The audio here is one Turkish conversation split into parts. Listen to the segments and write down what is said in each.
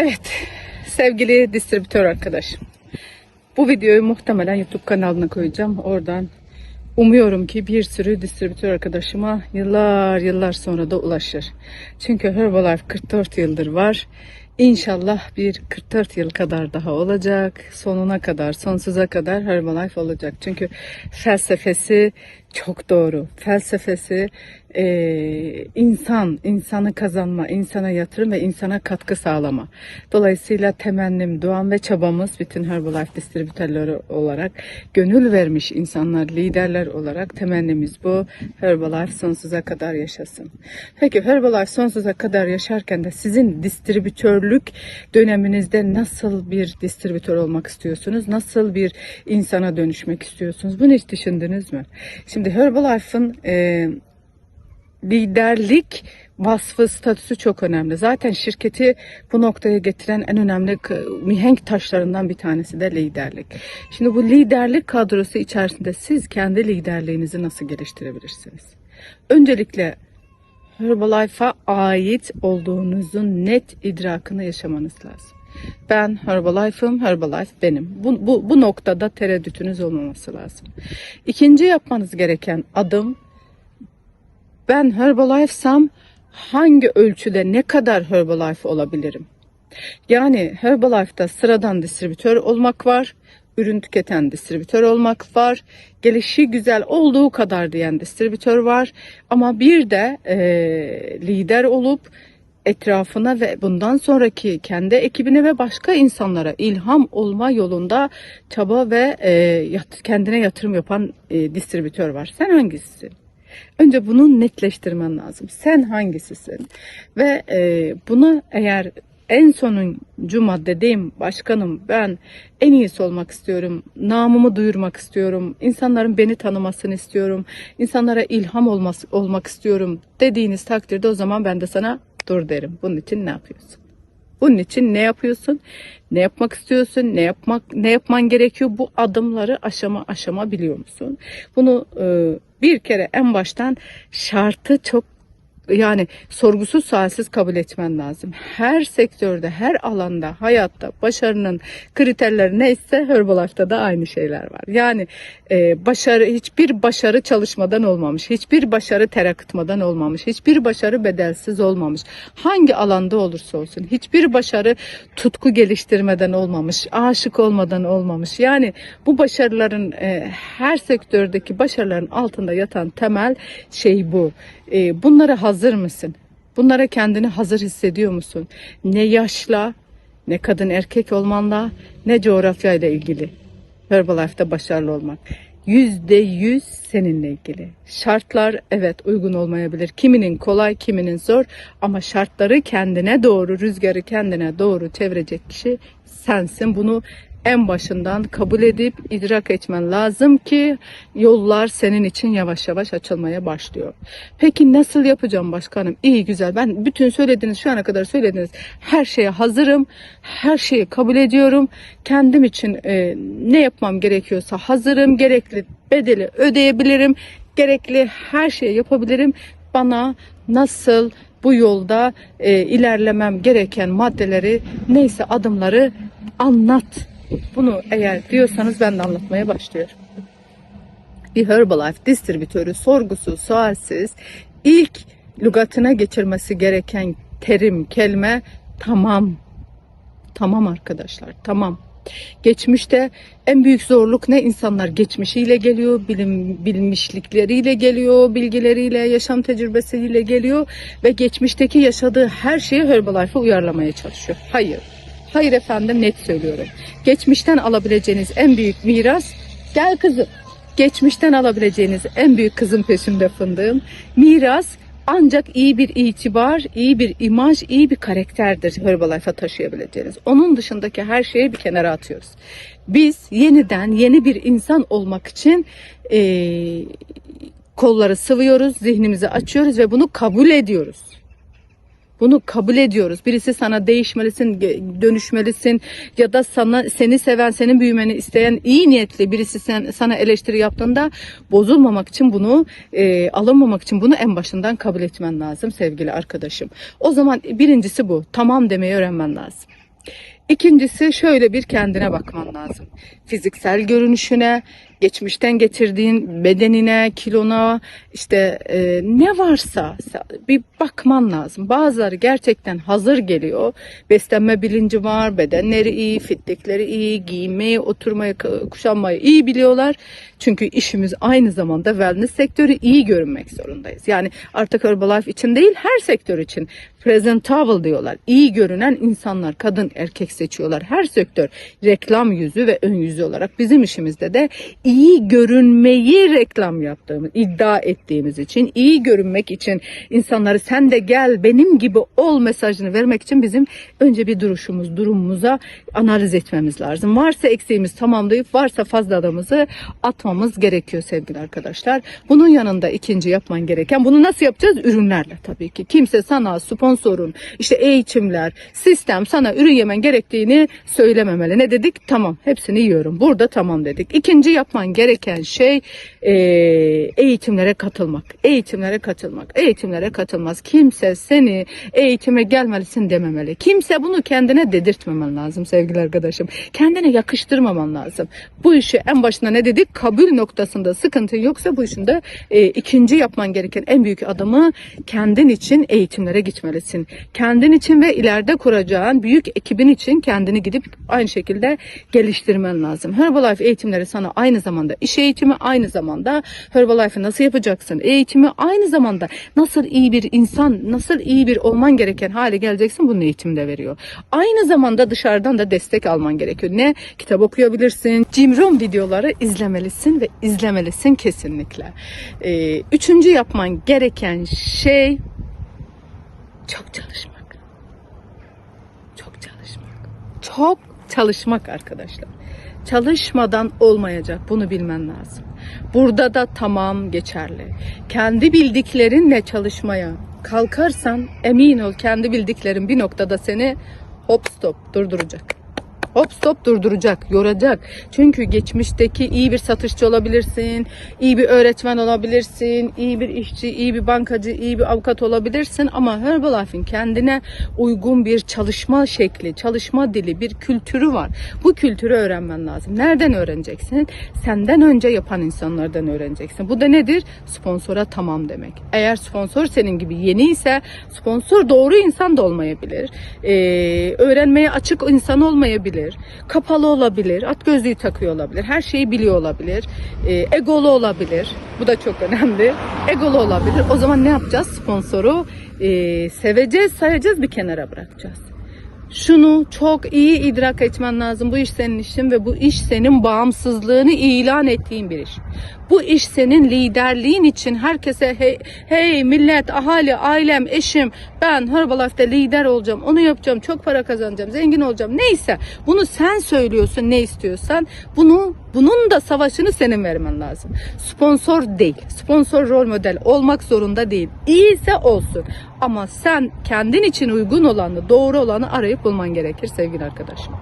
Evet, sevgili distribütör arkadaşım. Bu videoyu muhtemelen YouTube kanalına koyacağım. Oradan umuyorum ki bir sürü distribütör arkadaşıma yıllar yıllar sonra da ulaşır. Çünkü Herbalife 44 yıldır var. İnşallah bir 44 yıl kadar daha olacak. Sonuna kadar, sonsuza kadar Herbalife olacak. Çünkü felsefesi çok doğru. Felsefesi eee, insan, insanı kazanma, insana yatırım ve insana katkı sağlama. Dolayısıyla temennim, duam ve çabamız bütün Herbalife distribütörleri olarak gönül vermiş insanlar, liderler olarak temennimiz bu. Herbalife sonsuza kadar yaşasın. Peki Herbalife sonsuza kadar yaşarken de sizin distribütörlük döneminizde nasıl bir distribütör olmak istiyorsunuz? Nasıl bir insana dönüşmek istiyorsunuz? Bunu hiç düşündünüz mü? Şimdi Herbalife'ın eee liderlik vasfı statüsü çok önemli. Zaten şirketi bu noktaya getiren en önemli mihenk taşlarından bir tanesi de liderlik. Şimdi bu liderlik kadrosu içerisinde siz kendi liderliğinizi nasıl geliştirebilirsiniz? Öncelikle Herbalife'a ait olduğunuzun net idrakını yaşamanız lazım. Ben Herbalife'ım, Herbalife benim. Bu, bu, bu noktada tereddütünüz olmaması lazım. İkinci yapmanız gereken adım ben Herbalife'sam hangi ölçüde ne kadar Herbalife olabilirim? Yani Herbalife'da sıradan distribütör olmak var, ürün tüketen distribütör olmak var, gelişi güzel olduğu kadar diyen distribütör var. Ama bir de eee, lider olup etrafına ve bundan sonraki kendi ekibine ve başka insanlara ilham olma yolunda çaba ve eee, yat- kendine yatırım yapan eee, distribütör var. Sen hangisisin? Önce bunu netleştirmen lazım. Sen hangisisin? Ve e, buna eğer en sonuncu maddedeyim başkanım ben en iyisi olmak istiyorum. Namımı duyurmak istiyorum. insanların beni tanımasını istiyorum. insanlara ilham olması, olmak istiyorum dediğiniz takdirde o zaman ben de sana dur derim. Bunun için ne yapıyorsun? Bunun için ne yapıyorsun? Ne yapmak istiyorsun? Ne yapmak ne yapman gerekiyor? Bu adımları aşama aşama biliyor musun? Bunu e, bir kere en baştan şartı çok yani sorgusuz sualsiz kabul etmen lazım. Her sektörde, her alanda, hayatta başarının kriterleri neyse Herbalife'da da aynı şeyler var. Yani e, başarı hiçbir başarı çalışmadan olmamış, hiçbir başarı ter akıtmadan olmamış, hiçbir başarı bedelsiz olmamış. Hangi alanda olursa olsun, hiçbir başarı tutku geliştirmeden olmamış, aşık olmadan olmamış. Yani bu başarıların e, her sektördeki başarıların altında yatan temel şey bu. E, bunlara hazır mısın? Bunlara kendini hazır hissediyor musun? Ne yaşla, ne kadın erkek olmanla, ne coğrafyayla ilgili. Herbalife'da başarılı olmak. Yüzde yüz seninle ilgili. Şartlar evet uygun olmayabilir. Kiminin kolay, kiminin zor ama şartları kendine doğru, rüzgarı kendine doğru çevirecek kişi sensin. Bunu en başından kabul edip idrak etmen lazım ki yollar senin için yavaş yavaş açılmaya başlıyor. Peki nasıl yapacağım başkanım? İyi güzel. Ben bütün söylediğiniz şu ana kadar söylediğiniz her şeye hazırım. Her şeyi kabul ediyorum. Kendim için e, ne yapmam gerekiyorsa hazırım. Gerekli bedeli ödeyebilirim. Gerekli her şeyi yapabilirim. Bana nasıl bu yolda e, ilerlemem gereken maddeleri neyse adımları anlat. Bunu eğer diyorsanız ben de anlatmaya başlıyorum. Bir Herbalife distribütörü sorgusuz, sualsiz ilk lügatına geçirmesi gereken terim, kelime tamam. Tamam arkadaşlar, tamam. Geçmişte en büyük zorluk ne? İnsanlar geçmişiyle geliyor, bilim, bilmişlikleriyle geliyor, bilgileriyle, yaşam tecrübesiyle geliyor ve geçmişteki yaşadığı her şeyi Herbalife'a uyarlamaya çalışıyor. Hayır. Hayır efendim net söylüyorum. Geçmişten alabileceğiniz en büyük miras gel kızım. Geçmişten alabileceğiniz en büyük kızın peşinde fındığım miras ancak iyi bir itibar, iyi bir imaj, iyi bir karakterdir Herbalife'a taşıyabileceğiniz. Onun dışındaki her şeyi bir kenara atıyoruz. Biz yeniden yeni bir insan olmak için eee, kolları sıvıyoruz, zihnimizi açıyoruz ve bunu kabul ediyoruz. Bunu kabul ediyoruz. Birisi sana değişmelisin, dönüşmelisin ya da sana seni seven, senin büyümeni isteyen iyi niyetli birisi sen, sana eleştiri yaptığında bozulmamak için bunu, e, alınmamak için bunu en başından kabul etmen lazım sevgili arkadaşım. O zaman birincisi bu. Tamam demeyi öğrenmen lazım. İkincisi şöyle bir kendine bakman lazım. Fiziksel görünüşüne, geçmişten getirdiğin bedenine, kilona, işte e, ne varsa bir bakman lazım. Bazıları gerçekten hazır geliyor. Beslenme bilinci var, bedenleri iyi, fitlikleri iyi, giyinmeyi, oturmayı, kuşanmayı iyi biliyorlar. Çünkü işimiz aynı zamanda wellness sektörü iyi görünmek zorundayız. Yani artık Herbalife için değil her sektör için presentable diyorlar. İyi görünen insanlar, kadın, erkek seçiyorlar. Her sektör reklam yüzü ve ön yüzü olarak bizim işimizde de iyi görünmeyi reklam yaptığımız, iddia ettiğimiz için, iyi görünmek için insanları sen de gel benim gibi ol mesajını vermek için bizim önce bir duruşumuz, durumumuza analiz etmemiz lazım. Varsa eksiğimiz tamamlayıp varsa fazlalığımızı atmamız gerekiyor sevgili arkadaşlar. Bunun yanında ikinci yapman gereken bunu nasıl yapacağız? Ürünlerle tabii ki. Kimse sana sponsorun, işte eğitimler, sistem sana ürün yemen gerektiğini söylememeli. Ne dedik? Tamam hepsini yiyorum. Burada tamam dedik. İkinci yapman gereken şey e, eğitimlere katılmak. Eğitimlere katılmak. Eğitimlere katılmaz. Kimse seni eğitime gelmelisin dememeli. Kimse bunu kendine dedirtmemen lazım sevgili arkadaşım. Kendine yakıştırmaman lazım. Bu işi en başında ne dedik? Kabul noktasında sıkıntı yoksa bu işin de e, ikinci yapman gereken en büyük adımı kendin için eğitimlere gitmelisin. Kendin için ve ileride kuracağın büyük ekibin için kendini gidip aynı şekilde geliştirmen lazım. Herbalife eğitimleri sana aynı zamanda iş eğitimi, aynı zamanda Herbalife'ı nasıl yapacaksın? Eğitimi aynı zamanda nasıl iyi bir insan, nasıl iyi bir olman gereken hale geleceksin bunun eğitimi de veriyor. Aynı zamanda dışarıdan da destek alman gerekiyor. Ne? Kitap okuyabilirsin. Jim Rohn videoları izlemelisin ve izlemelisin kesinlikle. Ee, üçüncü yapman gereken şey çok çalışmak. Çok çalışmak. Çok çalışmak arkadaşlar. Çalışmadan olmayacak. Bunu bilmen lazım. Burada da tamam geçerli. Kendi bildiklerinle çalışmaya kalkarsan emin ol kendi bildiklerin bir noktada seni hop stop durduracak. Hop stop durduracak, yoracak. Çünkü geçmişteki iyi bir satışçı olabilirsin, iyi bir öğretmen olabilirsin, iyi bir işçi, iyi bir bankacı, iyi bir avukat olabilirsin ama Herbalife'in kendine uygun bir çalışma şekli, çalışma dili, bir kültürü var. Bu kültürü öğrenmen lazım. Nereden öğreneceksin? Senden önce yapan insanlardan öğreneceksin. Bu da nedir? Sponsora tamam demek. Eğer sponsor senin gibi yeni ise sponsor doğru insan da olmayabilir. Ee, öğrenmeye açık insan olmayabilir kapalı olabilir, at gözlüğü takıyor olabilir, her şeyi biliyor olabilir, e, egolu olabilir. Bu da çok önemli. Egolu olabilir. O zaman ne yapacağız? Sponsoru e, seveceğiz, sayacağız, bir kenara bırakacağız. Şunu çok iyi idrak etmen lazım. Bu iş senin işin ve bu iş senin bağımsızlığını ilan ettiğin bir iş. Bu iş senin liderliğin için herkese hey, hey millet, ahali, ailem, eşim ben Herbalife'de lider olacağım, onu yapacağım, çok para kazanacağım, zengin olacağım. Neyse bunu sen söylüyorsun ne istiyorsan bunu bunun da savaşını senin vermen lazım. Sponsor değil. Sponsor rol model olmak zorunda değil. İyiyse olsun. Ama sen kendin için uygun olanı, doğru olanı arayıp bulman gerekir sevgili arkadaşım.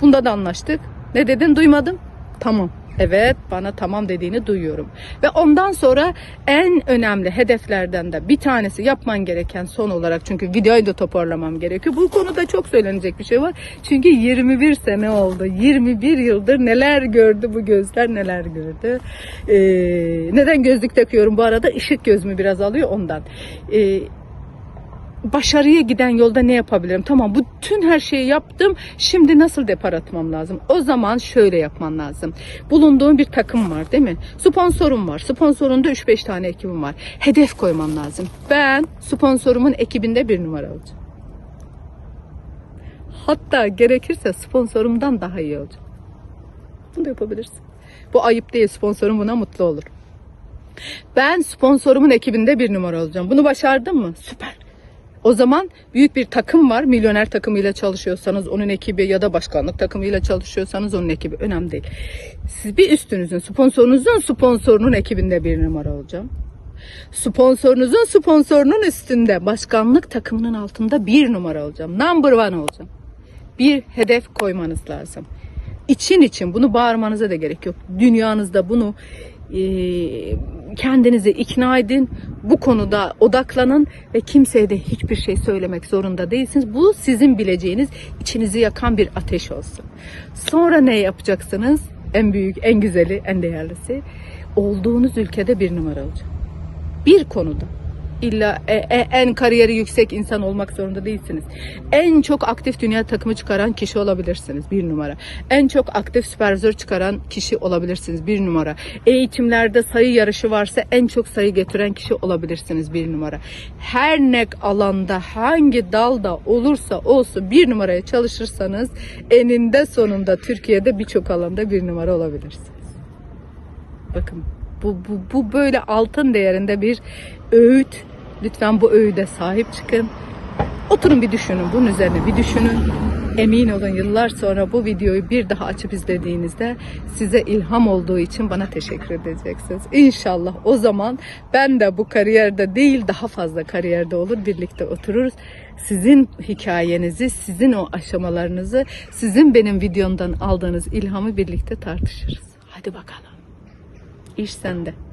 Bunda da anlaştık. Ne dedin duymadım? Tamam. Evet bana tamam dediğini duyuyorum. Ve ondan sonra en önemli hedeflerden de bir tanesi yapman gereken son olarak çünkü videoyu da toparlamam gerekiyor. Bu konuda çok söylenecek bir şey var. Çünkü 21 sene oldu. 21 yıldır neler gördü bu gözler neler gördü. Ee, neden gözlük takıyorum bu arada? Işık gözümü biraz alıyor ondan. Ee, başarıya giden yolda ne yapabilirim? Tamam bütün her şeyi yaptım. Şimdi nasıl depar atmam lazım? O zaman şöyle yapman lazım. Bulunduğun bir takım var değil mi? Sponsorum var. Sponsorunda 3-5 tane ekibim var. Hedef koyman lazım. Ben sponsorumun ekibinde bir numara olacağım. Hatta gerekirse sponsorumdan daha iyi olacağım. Bunu da yapabilirsin. Bu ayıp değil. Sponsorum buna mutlu olur. Ben sponsorumun ekibinde bir numara olacağım. Bunu başardım mı? Süper. O zaman büyük bir takım var. Milyoner takımıyla çalışıyorsanız onun ekibi ya da başkanlık takımıyla çalışıyorsanız onun ekibi önemli değil. Siz bir üstünüzün, sponsorunuzun sponsorunun ekibinde bir numara olacağım. Sponsorunuzun sponsorunun üstünde başkanlık takımının altında bir numara olacağım. Number one olacağım. Bir hedef koymanız lazım. İçin için bunu bağırmanıza da gerek yok. Dünyanızda bunu kendinizi ikna edin. Bu konuda odaklanın ve kimseye de hiçbir şey söylemek zorunda değilsiniz. Bu sizin bileceğiniz içinizi yakan bir ateş olsun. Sonra ne yapacaksınız? En büyük, en güzeli, en değerlisi olduğunuz ülkede bir numara olacak. Bir konuda. İlla e- e- en kariyeri yüksek insan olmak zorunda değilsiniz. En çok aktif dünya takımı çıkaran kişi olabilirsiniz bir numara. En çok aktif süperzör çıkaran kişi olabilirsiniz bir numara. Eğitimlerde sayı yarışı varsa en çok sayı getiren kişi olabilirsiniz bir numara. Her ne alanda hangi dalda olursa olsun bir numaraya çalışırsanız eninde sonunda Türkiye'de birçok alanda bir numara olabilirsiniz. Bakın bu, bu, bu böyle altın değerinde bir öğüt. Lütfen bu öğüde sahip çıkın. Oturun bir düşünün. Bunun üzerine bir düşünün. Emin olun yıllar sonra bu videoyu bir daha açıp izlediğinizde size ilham olduğu için bana teşekkür edeceksiniz. İnşallah o zaman ben de bu kariyerde değil daha fazla kariyerde olur birlikte otururuz. Sizin hikayenizi, sizin o aşamalarınızı, sizin benim videomdan aldığınız ilhamı birlikte tartışırız. Hadi bakalım. İş sende.